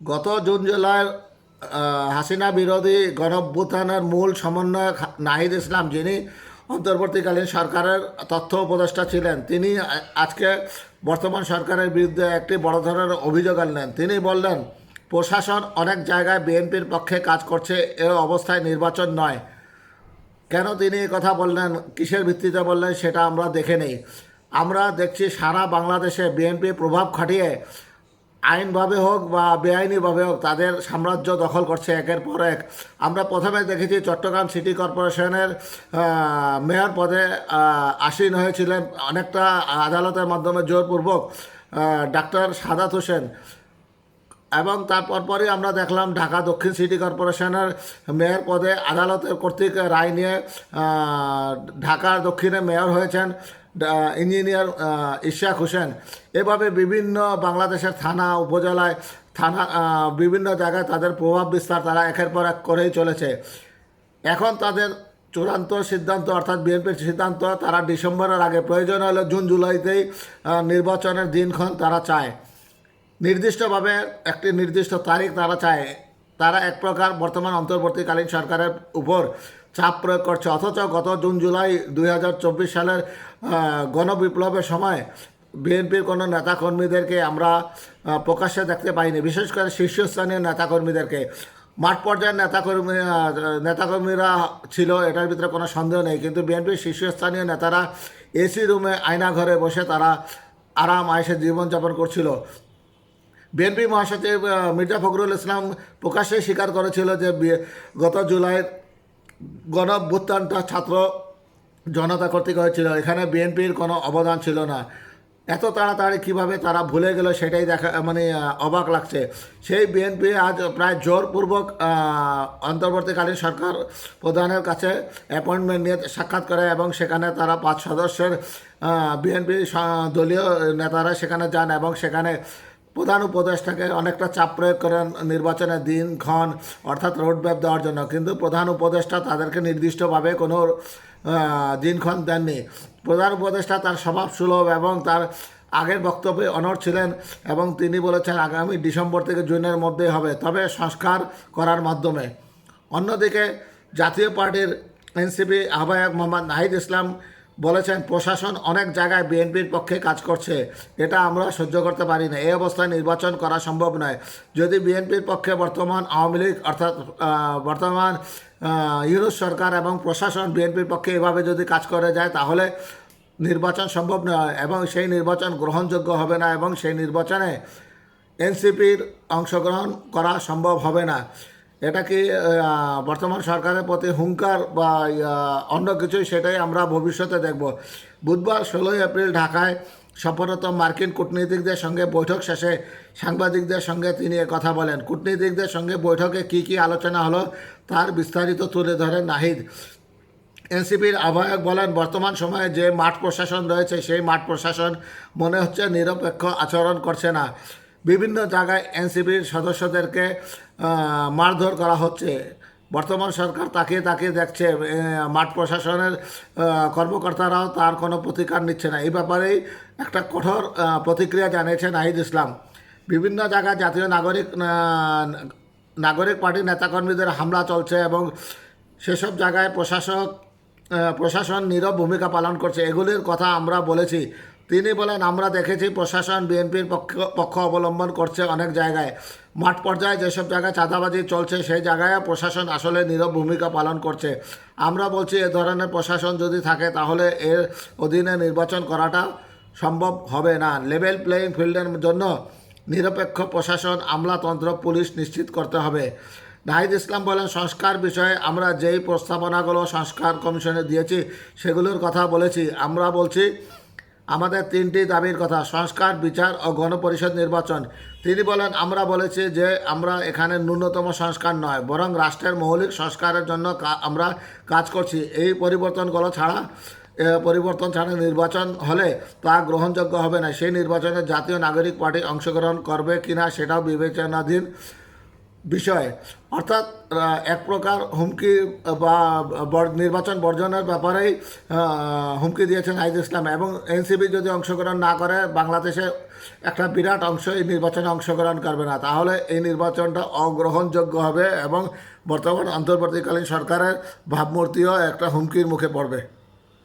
গত জুন আহ, হাসিনা বিরোধী গণভ্যুত্থানের মূল সমন্বয়ক নাহিদ ইসলাম যিনি অন্তর্বর্তীকালীন সরকারের তথ্য উপদেষ্টা ছিলেন তিনি আজকে বর্তমান সরকারের বিরুদ্ধে একটি বড় ধরনের অভিযোগ আনলেন। তিনি বললেন প্রশাসন অনেক জায়গায় বিএনপির পক্ষে কাজ করছে এ অবস্থায় নির্বাচন নয়। কেন তিনি কথা বললেন কিসের ভিত্তিতে বললেন সেটা আমরা দেখে নেই। আমরা দেখছি সারা বাংলাদেশে বিএনপি প্রভাব খাটিয়ে আইনভাবে হোক বা বেআইনিভাবে হোক, তাদের সাম্রাজ্য দখল করছে একের পর এক। আমরা প্রথমে দেখেছি চট্টগ্রাম সিটি কর্পোরেশনের মেয়র পদে আসীন হয়েছিলেন। অনেকটা আদালতের মাধ্যমে জোরপূর্বক ডাক্তার সাদাত হোসেন। এবং তারপর পরই আমরা দেখলাম ঢাকা দক্ষিণ সিটি কর্পোরেশনের মেয়র পদে আদালতের কর্তৃক রায় নিয়ে ঢাকার দক্ষিণে মেয়র হয়েছেন। ইঞ্জিনিয়ার ইশাক হোসেন, এভাবে বিভিন্ন বাংলাদেশের থানা, উপজেলায়, থানা বিভিন্ন জায়গায় তাদের প্রভাব বিস্তার তারা একের পর এক করেই চলেছে। এখন তাদের চূড়ান্ত সিদ্ধান্ত, অর্থাৎ বিএনপির সিদ্ধান্ত, তারা ডিসেম্বরের আগে, প্রয়োজন হলে জুন, জুলাইতেই নির্বাচনের দিনক্ষণ তারা চায়। নির্দিষ্টভাবে একটি নির্দিষ্ট তারিখ তারা চায়। তারা এক প্রকার বর্তমান অন্তর্বর্তীকালীন সরকারের উপর চাপ প্রয়োগ করছে। অথচ গত জুন, জুলাই দুই হাজার চব্বিশ সালের গণবিপ্লবের সময় বিএনপির কোনো নেতাকর্মীদেরকে আমরা প্রকাশ্যে দেখতে পাইনি। বিশেষ করে শীর্ষস্থানীয় নেতাকর্মীদেরকে। মাঠ পর্যায়ের নেতাকর্মী নেতাকর্মীরা ছিল, এটার ভিতরে কোনো সন্দেহ নেই। কিন্তু বিএনপির শীর্ষস্থানীয় নেতারা এসি রুমে আয়না ঘরে বসে তারা আরাম, আয়েসে জীবনযাপন করছিল। বিএনপি মহাসচিব মির্জা ফখরুল ইসলাম প্রকাশ্যে স্বীকার করেছিল যে গত জুলাই গণভ্যুত্থানটা ছাত্র জনতা কর্তৃক হয়েছিল, এখানে বিএনপির কোনো অবদান ছিল না। এত তাড়াতাড়ি কীভাবে তারা ভুলে গেল সেটাই দেখা মানে অবাক লাগছে। সেই বিএনপি আজ প্রায় জোরপূর্বক অন্তর্বর্তীকালীন সরকার প্রধানের কাছে অ্যাপয়েন্টমেন্ট নিয়ে সাক্ষাৎ করে এবং সেখানে তারা পাঁচ সদস্যের বিএনপি দলীয় নেতারা সেখানে যান এবং সেখানে প্রধান উপদেষ্টাকে অনেকটা চাপ প্রয়োগ করেন নির্বাচনের দিন দিনক্ষণ অর্থাৎ রোডম্যাপ দেওয়ার জন্য। কিন্তু প্রধান উপদেষ্টা তাদেরকে নির্দিষ্টভাবে কোনো দিনক্ষণ দেননি। প্রধান উপদেষ্টা তার স্বভাব সুলভ এবং তার আগের বক্তব্যে অনড় ছিলেন এবং তিনি বলেছেন, আগামী ডিসেম্বর থেকে জুনের মধ্যেই হবে। তবে সংস্কার করার মাধ্যমে। অন্যদিকে জাতীয় পার্টির এনসিপি আহ্বায়ক মোহাম্মদ নাহিদ ইসলাম বলেছেন, প্রশাসন অনেক জায়গায় বিএনপির পক্ষে কাজ করছে। এটা আমরা সহ্য করতে পারি না। এই অবস্থায় নির্বাচন করা সম্ভব নয়। যদি বিএনপির পক্ষে বর্তমান আওয়ামী লীগ, অর্থাৎ বর্তমান ইউনুস সরকার এবং প্রশাসন বিএনপির পক্ষে এভাবে যদি কাজ করে যায়, তাহলে নির্বাচন সম্ভব নয় এবং সেই নির্বাচন গ্রহণযোগ্য হবে না এবং সেই নির্বাচনে এনসিপির অংশগ্রহণ করা সম্ভব হবে না। এটা কি বর্তমান সরকারের প্রতি হুঙ্কার বা অন্য কিছুই? সেটাই আমরা ভবিষ্যতে দেখব। বুধবার ষোলোই এপ্রিল ঢাকায় সফরত মার্কিন কূটনীতিকদের সঙ্গে বৈঠক শেষে সাংবাদিকদের সঙ্গে তিনি কথা বলেন। কূটনীতিকদের সঙ্গে বৈঠকে কী কী আলোচনা হলো তার বিস্তারিত তুলে ধরেন নাহিদ। এনসিপির আহ্বায়ক বলেন, বর্তমান সময়ে যে মাঠ প্রশাসন রয়েছে, সেই মাঠ প্রশাসন মনে হচ্ছে নিরপেক্ষ আচরণ করছে না। বিভিন্ন জায়গায় এনসিপির সদস্যদেরকে মারধর করা হচ্ছে। বর্তমান সরকার তাকিয়ে তাকিয়ে দেখছে মাঠ প্রশাসনের কর্মকর্তারাও তার কোনো প্রতিকার নিচ্ছে না। এই ব্যাপারেই একটা কঠোর প্রতিক্রিয়া জানিয়েছে নাহিদ ইসলাম। বিভিন্ন জায়গায় জাতীয় নাগরিক নাগরিক পার্টির নেতাকর্মীদের হামলা চলছে এবং সেসব জায়গায় প্রশাসক প্রশাসন নীরব ভূমিকা পালন করছে। এগুলির কথা আমরা বলেছি। তিনি বলেন, আমরা দেখেছি প্রশাসন, বিএনপির পক্ষ পক্ষ অবলম্বন করছে অনেক জায়গায়। মাঠ পর্যায়ে যেসব জায়গায় চাঁদাবাজি চলছে, সেই জায়গায় প্রশাসন আসলে নীরব ভূমিকা পালন করছে। আমরা বলছি, এ ধরনের প্রশাসন যদি থাকে, তাহলে এর অধীনে নির্বাচন করাটা সম্ভব হবে না। লেভেল প্লেয়িং ফিল্ডের জন্য নিরপেক্ষ প্রশাসন, আমলাতন্ত্র, পুলিশ নিশ্চিত করতে হবে। নাহিদ ইসলাম বলেন, সংস্কার বিষয়ে আমরা যেই প্রস্তাবনাগুলো সংস্কার কমিশনে দিয়েছি, সেগুলোর কথা বলেছি। আমরা বলছি আমাদের তিনটি দাবির কথা, সংস্কার, বিচার ও গণপরিষদ নির্বাচন। তিনি বলেন, আমরা বলেছি যে আমরা এখানে ন্যূনতম সংস্কার নয়, বরং রাষ্ট্রের মৌলিক সংস্কারের জন্য আমরা কাজ করছি। এই পরিবর্তনগুলো ছাড়া পরিবর্তন ছাড়া নির্বাচন হলে তা গ্রহণযোগ্য হবে না। সেই নির্বাচনে জাতীয় নাগরিক পার্টি অংশগ্রহণ করবে কিনা সেটাও বিবেচনাধীন। বিষয়। অর্থাৎ এক প্রকার হুমকি বা নির্বাচন বর্জনের ব্যাপারেই হুমকি দিয়েছেন নাহিদ ইসলাম এবং এনসিপি যদি অংশগ্রহণ না করে, বাংলাদেশে একটা বিরাট অংশ এই নির্বাচনে অংশগ্রহণ করবে না। তাহলে এই নির্বাচনটা অগ্রহণযোগ্য হবে এবং বর্তমান অন্তর্বর্তীকালীন সরকারের ভাবমূর্তিও একটা হুমকির মুখে পড়বে।